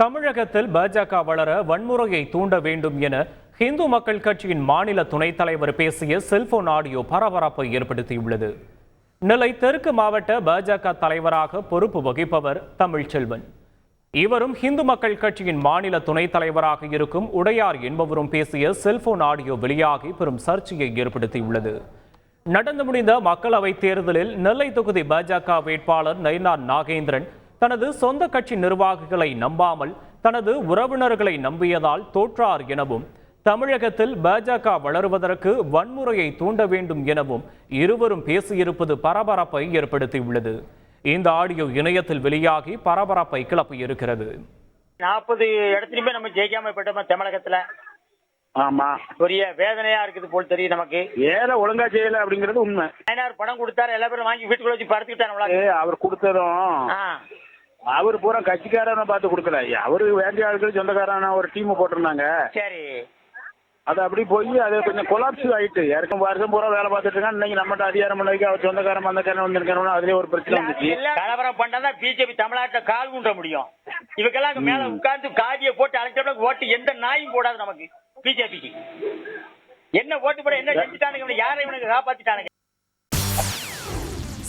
தமிழகத்தில் பாஜக வளர வன்முறையை தூண்ட வேண்டும் என இந்து மக்கள் கட்சியின் மாநில துணைத் தலைவர் பேசிய செல்போன் ஆடியோ பரபரப்பை ஏற்படுத்தியுள்ளது. நெல்லை தெற்கு மாவட்ட பாஜக தலைவராக பொறுப்பு வகிப்பவர் தமிழ்ச்செல்வன் இவரும் இந்து மக்கள் கட்சியின் மாநில துணைத் தலைவராக இருக்கும் உடையார் என்பவரும் பேசிய செல்போன் ஆடியோ வெளியாகி பெரும் சர்ச்சையை ஏற்படுத்தியுள்ளது. நடந்து முடிந்த மக்களவைத் தேர்தலில் நெல்லை தொகுதி பாஜக வேட்பாளர் நயினார் நாகேந்திரன் தனது சொந்த கட்சி நிர்வாகிகளை நம்பாமல் தனது உறவினர்களை நம்பியதால் தோற்றார் எனவும் தமிழகத்தில் பாஜக வளருவதற்கு வன்முறையை தூண்ட வேண்டும் எனவும் இருவரும் பேசியிருப்பது பரபரப்பை ஏற்படுத்தியுள்ளது. இந்த ஆடியோ இணையத்தில் வெளியாகி பரபரப்பை கிளப்பியிருக்கிறது. நாற்பது இடத்துலயுமே நம்ம ஜெயிக்காம போயிட்டோம் தமிழகத்துல. ஆமா. பெரிய வேதனையா இருக்குது போல் தெரியும் நமக்கு. வேலை ஒழுங்கா செய்யல அப்படிங்கறது உண்மை. நயனார் பணம் கொடுத்தாரு எல்லா பேரும் வாங்கி வீட்டுக்குள்ள வச்சு படுத்துக்கிட்டாரு அவர் கொடுத்ததும். அவர் பூரா கட்சிக்காரனை பார்த்து கொடுக்கல. அவருக்கு வேண்டிய ஆட்கள் சொந்தக்காரன ஒரு டீம் போட்டிருந்தாங்க. சரி. அது அப்படி போய் அது கொஞ்சம் கொலாப்ஸ் ஆயிட்டு. ஏற்கனவே வருஷம் பூரா வேலை பார்த்துட்டு இருக்காங்க இன்னைக்கு நம்மகிட்ட அதிகாரம் பண்ண வைக்க அவர் சொந்தக்காரன் வந்தக்காரன் வந்திருக்காரு அதுலயே ஒரு பிரச்சனை வந்துச்சு. கலவரம் பண்ணாதான் பிஜேபி தமிழ்நாட்டுல கால் ஊன்ற முடியும். இவக்கெல்லாம் அங்க மேல உட்கார்ந்து காதியை போட்டு அழைச்சோம்னா ஓட்டு எந்த நாயும் போடாது நமக்கு பிஜேபிக்கு. என்ன ஓட்டு போட என்ன செஞ்சுட்டானுங்க யாரை இவனுக்கு காப்பாத்திட்டானுங்க?